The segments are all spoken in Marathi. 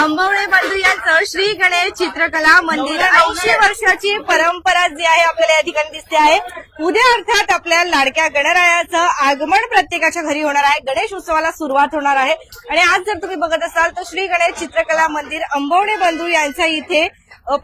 आंबवणे बंधू यांचं श्री गणेश चित्रकला मंदिर. ऐंशी वर्षाची परंपरा जी आहे आपल्याला या ठिकाणी दिसते आहे. उद्या अर्थात आपल्या लाडक्या गणरायाचं आगमन प्रत्येकाच्या घरी होणार आहे. गणेश उत्सवाला सुरुवात होणार आहे. आणि आज जर तुम्ही बघत असाल तर श्री गणेश चित्रकला मंदिर आंबवणे बंधू यांच्या इथे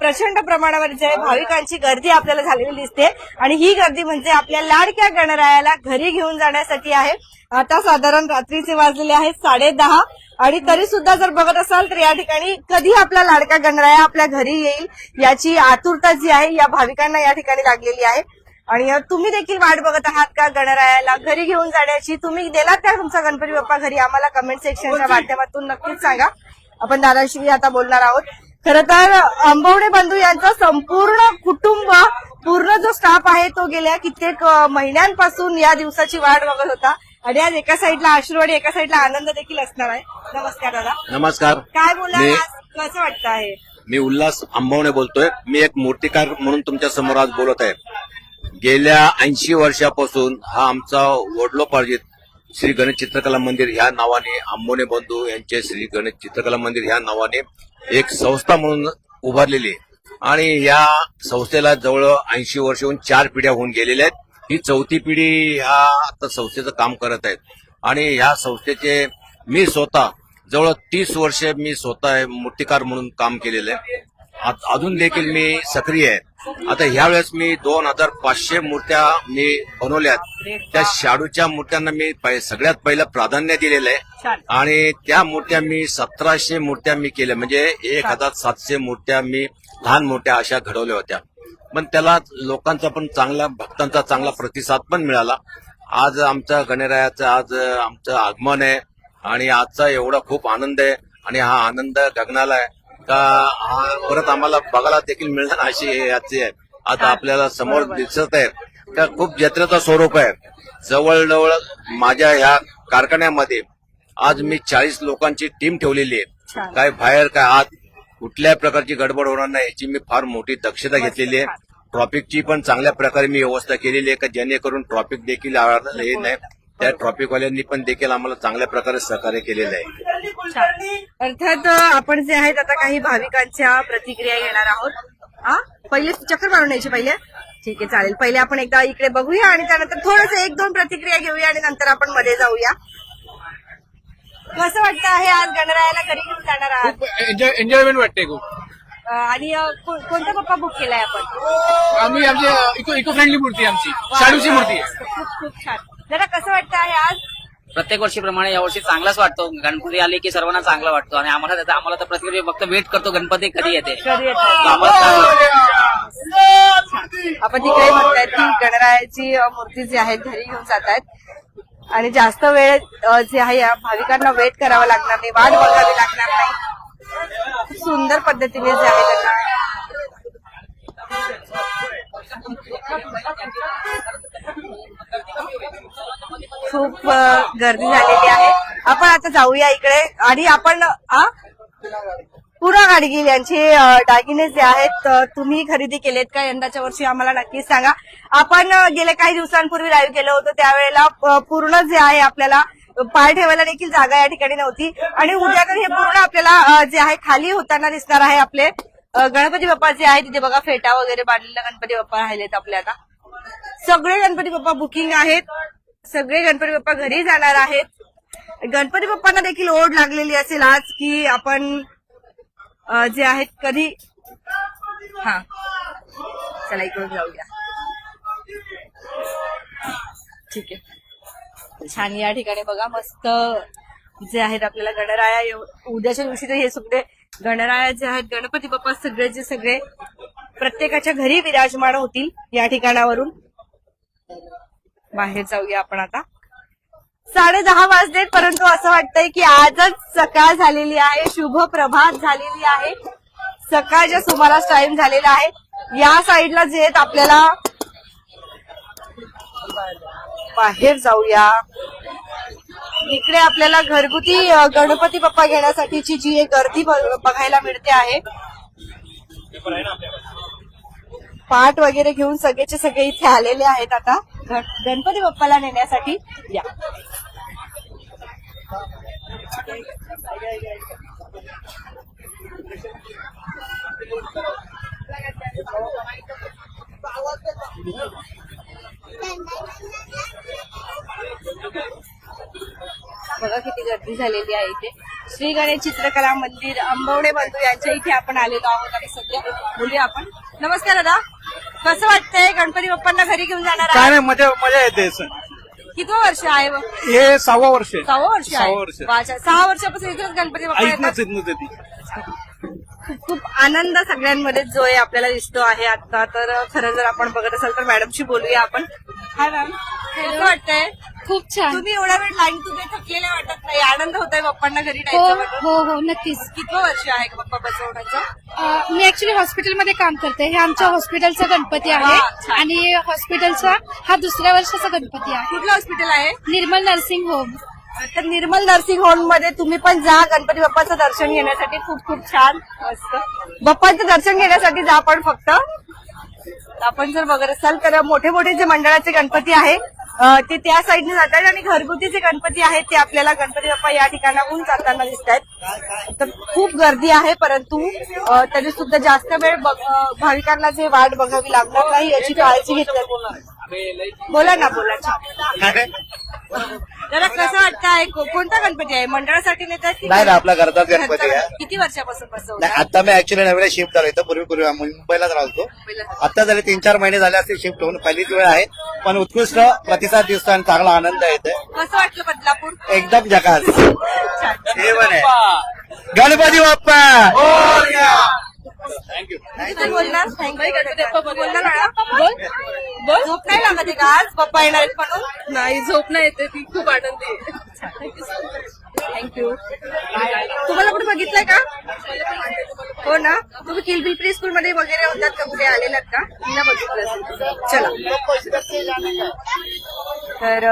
प्रचंड प्रमाणावर जे भाविकांची गर्दी आपल्याला झालेली दिसते. आणि ही गर्दी म्हणजे आपल्या लाडक्या गणरायाला घरी घेऊन जाण्यासाठी आहे. आता साधारण रात्रीचे वाजलेले आहेत साडेदहा. आणि तरी सुद्धा जर बघत असाल तर या ठिकाणी कधी आपला लाडका गणराया आपल्या घरी येईल याची आतुरता जी आहे या भाविकांना या ठिकाणी लागलेली आहे. आणि तुम्ही देखील वाट बघत आहात का गणरायाला घरी घेऊन जाण्याची? तुम्ही गेलात का तुमचा गणपती बाप्पा घरी? आम्हाला कमेंट सेक्शनच्या माध्यमातून नक्कीच सांगा. आपण दादाशी आता बोलणार आहोत. खर तर आंबवणे बंधू यांचा संपूर्ण कुटुंब पूर्ण जो स्टाफ आहे तो गेल्या कित्येक महिन्यांपासून या दिवसाची वाट बघत होता. आणि आज एका साईडला अश्रू आणि एका साईडला आनंद देखील असणार आहे. नमस्कार दादा. नमस्कार. काय बोला मी कसं वाटतं आहे? मी उल्हास आंबवणे बोलतोय. मी एक मूर्तिकार म्हणून तुमच्यासमोर आज बोलत आहे. गेल्या ऐंशी वर्षापासून हा आमचा वडलोपार्जित श्री गणेश चित्रकला मंदिर ह्या नावाने आंबवणे बंधू यांचे श्री गणेश चित्रकला मंदिर ह्या नावाने एक संस्था म्हणून उभारलेली आहे. आणि या संस्थेला जवळ ऐंशी वर्ष होऊन चार पिढ्या होऊन गेलेल्या आहेत. ही चौथी पिढी ह्या आता संस्थेचं काम करत आहेत. आणि ह्या संस्थेचे मी स्वतः जवळ तीस वर्षे मी स्वतः मूर्तिकार म्हणून काम केलेलं. आहे अजून देखील मी सक्रिय आहे. आता ह्या वेळेस मी दोन हजार पाचशे मूर्त्या मी बनवल्यात. त्या शाडूच्या मूर्त्यांना मी सगळ्यात पहिलं प्राधान्य दिलेलं आहे. आणि त्या मूर्त्या मी सतराशे मूर्त्या मी केल्या. म्हणजे एक हजार सातशे मूर्त्या मी लहान मूर्त्या अशा घडवल्या होत्या. पण त्याला लोकांचा पण चांगला भक्तांचा चांगला प्रतिसाद पण मिळाला. आज आमचा गणरायाचं आज आमचं आगमन आहे. आणि आजचा एवढा खूप आनंद आहे. आणि हा आनंद गगनाला आहे. का हा परत आम्हाला बघायला देखील मिळणार अशी याची आहे. आता आपल्याला समोर दिसत आहे का खूप जत्रेचं स्वरूप आहे. जवळजवळ माझ्या ह्या कारखान्यामध्ये आज मी चाळीस लोकांची टीम ठेवलेली आहे. काय बाहेर काय आत कुठल्याही प्रकारची गडबड होणार नाही याची मी फार मोठी दक्षता घेतलेली आहे. ट्रॉफिकची पण चांगल्या प्रकारे मी व्यवस्था केलेली आहे का जेणेकरून ट्रॉफिक देखील हे नाही. त्या ट्रॉफिकवाल्यांनी पण देखील आम्हाला चांगल्या प्रकारे सहकार्य केलेलं आहे. अर्थात आपण जे आहेत आता काही भाविकांच्या प्रतिक्रिया घेणार आहोत. हा पहिले चक्कर मारून यायची पहिले. ठीक आहे चालेल. पहिले आपण एकदा इकडे बघूया आणि त्यानंतर थोडस एक दोन प्रतिक्रिया घेऊया आणि नंतर आपण मध्ये जाऊया. कसं वाटतं आहे आज गणरायाला? घरी घेऊन जाणार आहात खूप एन्जॉय एन्जॉयमेंट वाटते खूप. अ, आणि अ, को- कोणता पप्पा बुक केलाय आपण? आम्ही आमची इको इको फ्रेंडली मूर्ती आहे आमची. शाडूची मूर्ती आहे. खूप खूप छान. जरा कसं वाटतं आहे आज? प्रत्येक वर्षीप्रमाणे यावर्षी चांगलाच वाटतो. गणपती आले की सर्वांना चांगला वाटतो. आणि आम्हाला त्याचा आम्हाला तर प्रत्येक फक्त वेट करतो गणपती कधी येते. कधी येतं? आम्हाला चांगलं. आपण तिकडे म्हणतायत की गणरायाची अ, मूर्ती जी आहे घरी घेऊन जात आहेत आणि जास्त वेळ अ, जे आहे या भाविकांना वेट करावा लागणार नाही वाट बघावी लागणार नाही. खूप सुंदर पद्धतीने जे आहे त्यांना खूप गर्दी झालेली आहे. आपण आता जाऊया इकडे. आणि आपण पुरा गाडगिल यांचे दागिने जे आहेत तुम्ही खरेदी केलेत का? यंदाच्या वर्षी आम्हाला नक्कीच सांगा. आपण गेल्या काही दिवसांपूर्वी लाईव्ह केलं होतं. त्यावेळेला पूर्ण जे आहे आपल्याला पाय ठेवायला देखील जागा या ठिकाणी नव्हती. आणि उद्या तर हे पूर्ण आपल्याला जे आहे खाली होताना दिसणार आहे आपले. गणपती बाप्पा जे आहे तिथे बघा फेटा वगैरे बांधलेला गणपती बाप्पा राहिलेत आपले आता. सगळे गणपती बाप्पा बुकिंग आहेत. सगळे गणपती बाप्पा घरी जाणार आहेत. गणपती बाप्पांना देखील ओढ लागलेली असेल आज की आपण जे आहेत कधी? हा. चला इकडून जाऊया. ठीक आहे. छान या ठिकाणी बघा मस्त जे आहेत आपल्याला गणराया उद्याच्या दिवशी तर हे सगळे गणराया जे आहेत गणपती बाप्पा सगळेचे सगळे प्रत्येकाच्या घरी विराजमान होतील या ठिकाणावरून. बाहेर जाऊया आपण आता. साडे दहा वाजलेत परंतु असं वाटतंय की आजच सकाळ झालेली आहे शुभ प्रभात झालेली आहे. सकाळच्या सुमारास टाइम झालेला आहे. या साईडला जे आहेत आपल्याला बाहेर जाऊया. इकडे आपल्याला घरगुती गणपती बाप्पा घेण्यासाठीची जी एक गर्दी बघायला मिळते आहे. पाठ वगैरे घेऊन सगळेचे सगळे इथे आलेले आहेत आता. गण- गणपती बाप्पाला नेण्यासाठी. या. बघा किती गर्दी झालेली आहे इथे. श्री गणेश चित्रकला मंदिर अंबवणे बंधू यांच्या इथे आपण आलेलो आहोत आणि सध्या बोलूया आपण नमस्कार दादा. कसं वाटतंय? गणपती बाप्पांना घरी घेऊन जाणार काय नाही मजा मजा येते सर. किती वर्ष आहे व? हे सहावा वर्ष आहे. सहा वर्ष सहावा वर्ष. सहा वर्षापासून इथेच गणपती बाप्पा ऐकणंच येत खूप खूप आनंद सगळ्यांमध्ये जो आहे आपल्याला दिसतो आहे आता. तर खरं जर आपण बघत असाल तर मॅडमशी बोलूया आपण. Hi ma'am. कसं वाटतंय? खूप छान. तुम्ही एवढा वेळ लाईन तुम्ही थकलेले वाटत नाही. आनंद होतोय बाप्पांना घरी हो म्हणून. हो हो नक्कीच. किती वर्ष आहे का बाप्पा बसवण्याचं? अं, मी ऍक्च्युली हॉस्पिटलमध्ये काम करते. हे आमच्या हॉस्पिटलचा गणपती आहे. आणि हॉस्पिटलचा हा दुसऱ्या वर्षाचा गणपती आहे. कुठलं हॉस्पिटल आहे? निर्मल नर्सिंग होम तर निर्मल नर्सिंग होममध्ये तुम्ही पण जा. गणपती बाप्पाचं दर्शन घेण्यासाठी खूप खूप छान. मस्त. बाप्पाचं दर्शन घेण्यासाठी जा पण फक्त. आपण जर बघत असाल तर मोठे मोठे जे मंडळाचे गणपती आहे ते त्या साईडने जातात आणि घरगुती जे गणपती आहेत ते आपल्याला गणपती बाप्पा या ठिकाणाहून जाताना दिसत आहेत तर खूप गर्दी आहे परंतु तरी सुद्धा जास्त वेळ भाविकांना जे वाट बघावी लागणार नाही याची काळजी घेतली बोला ना बोला. जरा कसं वाटतंय को- कोणता गणपती आहे? मंडळासाठी नेतात की नाही ना, आपला घरचाच गणपती आहे. किती वर्षापासून नाही बसवतात आता मी ऍक्च्युली नवीन शिफ्ट झालो इथं पूर्वी पूर्वी मुंबईलाच राहतो. आता झाले तीन चार महिने झाले असते शिफ्ट होऊन पहिलीच वेळ आहे. पण उत्कृष्ट प्रतिसाद दिसतो आणि चांगला आनंद येतोय कसं वाटलं बदलापूर? एकदम जकास. छान. हे पण आहे. गणपती बाप्पा! बोलणार. बोलणार झोप नाही लागत का आज? पप्पा येणार म्हणून. नाही झोप नाही येते ती खूप आनंदी थँक्यू तुम्हाला कुठे बघितलंय का? हो ना? तुम्ही किलबिल प्री स्कूल मध्ये वगैरे होतात का? कुठे आलेलात का? तिला बघितलं. चला. तर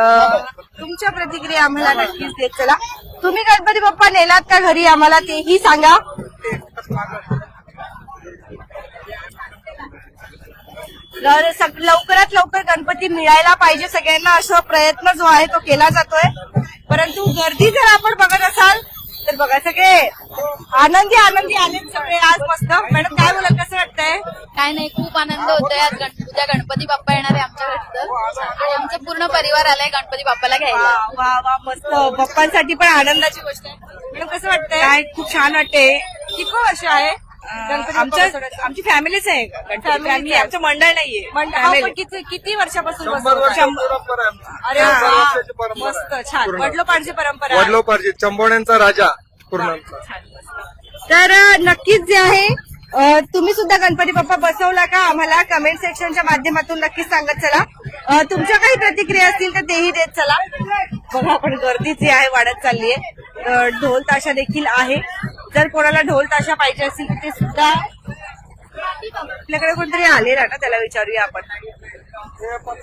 तुमच्या प्रतिक्रिया आम्हाला नक्कीच देत चला. तुम्ही गणपती बाप्पा नेलात का घरी? आम्हाला तेही सांगा. तर सग- लवकरात लवकर गणपती मिळायला पाहिजे. सगळ्यांना असा प्रयत्न जो आहे तो केला जातोय. परंतु गर्दी जर आपण बघत असाल तर बघा सगळे आनंदी आनंदी आले सगळे. आज मस्त. मॅडम काय बोलत कसं वाटतंय? काय नाही खूप आनंद होतोय. आज गण- उद्या गणपती बाप्पा येणार आहे आमच्या घरी आणि आमचा पूर्ण परिवार आलाय गणपती बाप्पाला घ्यायला. वा वा मस्त. पप्पांसाठी पण आनंदाची गोष्ट आहे. मॅडम कसं वाटतंय? काय खूप छान वाटते किती वर्ष आहे? आमच्या आमची फॅमिलीच आहे. फॅमिली आमचं मंडळ नाहीये. मंडळ. किती किती वर्षापासून? अरे वा, मस्त छान. वडलोपाडची परंपरा आहे. वडलोपार्जित चंबोण्यांचा राजा पूर्ण तर अ, नक्कीच जे आहे अ, तुम्ही सुद्धा गणपती बाप्पा बसवला का? आम्हाला कमेंट सेक्शनच्या माध्यमातून नक्कीच सांगत चला. अ, तुमच्या काही प्रतिक्रिया असतील तर तेही देत चला. बघा आपण गर्दी जी आहे वाढत चालली आहे ढोल ताशा देखील आहे. जर कोणाला ढोल ताशा पाहिजे असतील तर ते सुद्धा आपल्याकडे कोणतरी आलेला ना त्याला विचारूया आपण.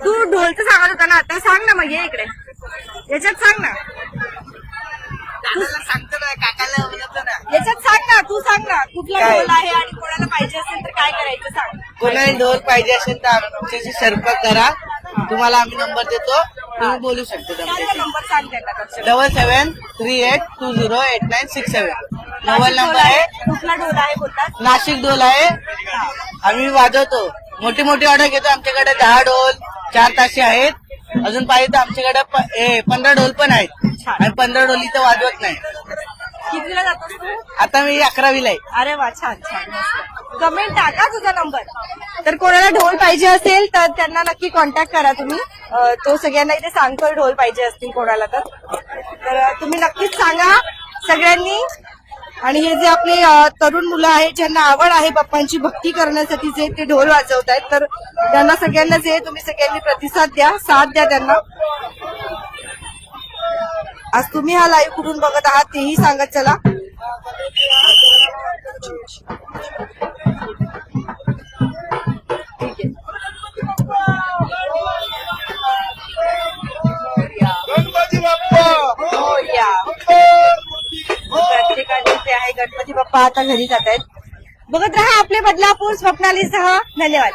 तू ढोलचं सांगत होता ना आता सांग ना मग ये इकडे. याच्यात सांग ना. याच्यात सांग ना तू सांग ना कुठला ढोल आहे आणि कोणाला पाहिजे असेल तर काय करायचं सांग. कोणाला ढोल पाहिजे असेल तर आमच्याशी संपर्क करा. तुम्हाला आम्ही नंबर देतो तुम्ही बोलू शकतो नंबर सांग त्यांना. Double seven three eight two zero eight nine six seven mobile number आहे. कुठला ढोल आहे बोलतात? नाशिक ढोल आहे. आम्ही वाजवतो. मोठी मोठी ऑर्डर घेतो. आमच्याकडे दहा ढोल चार ताशे आहेत. अजून पाहिजे तर आमच्याकडे प- ए, पंधरा ढोल पण आहेत. आणि पंधरा ढोल इथं वाजवत नाही. कितीला जातोस तू? आता मी अकरावीला आहे. अरे वा छान छान. कमेंट टाका तुझा नंबर. तर कोणाला ढोल पाहिजे असेल तर त्यांना नक्की कॉन्टॅक्ट करा तुम्ही. तो सगळ्यांना इथे सांगतोय ढोल पाहिजे असतील कोणाला तर. तुम्ही नक्कीच सांगा. सगळ्यांनी आणि हे जे आपले तरुण मुलं आहेत ज्यांना आवड आहे बाप्पांची भक्ती करण्यासाठी जे ते ढोल वाजवत आहेत तर त्यांना सगळ्यांना जे तुम्ही सगळ्यांनी प्रतिसाद द्या साथ द्या त्यांना. आज तुम्ही हा लाईव्ह कुठून बघत आहात तेही सांगत चला. पाहता आता घरी जात आहेत बघत राहा आपले बदलापूर स्वप्नालीसह धन्यवाद.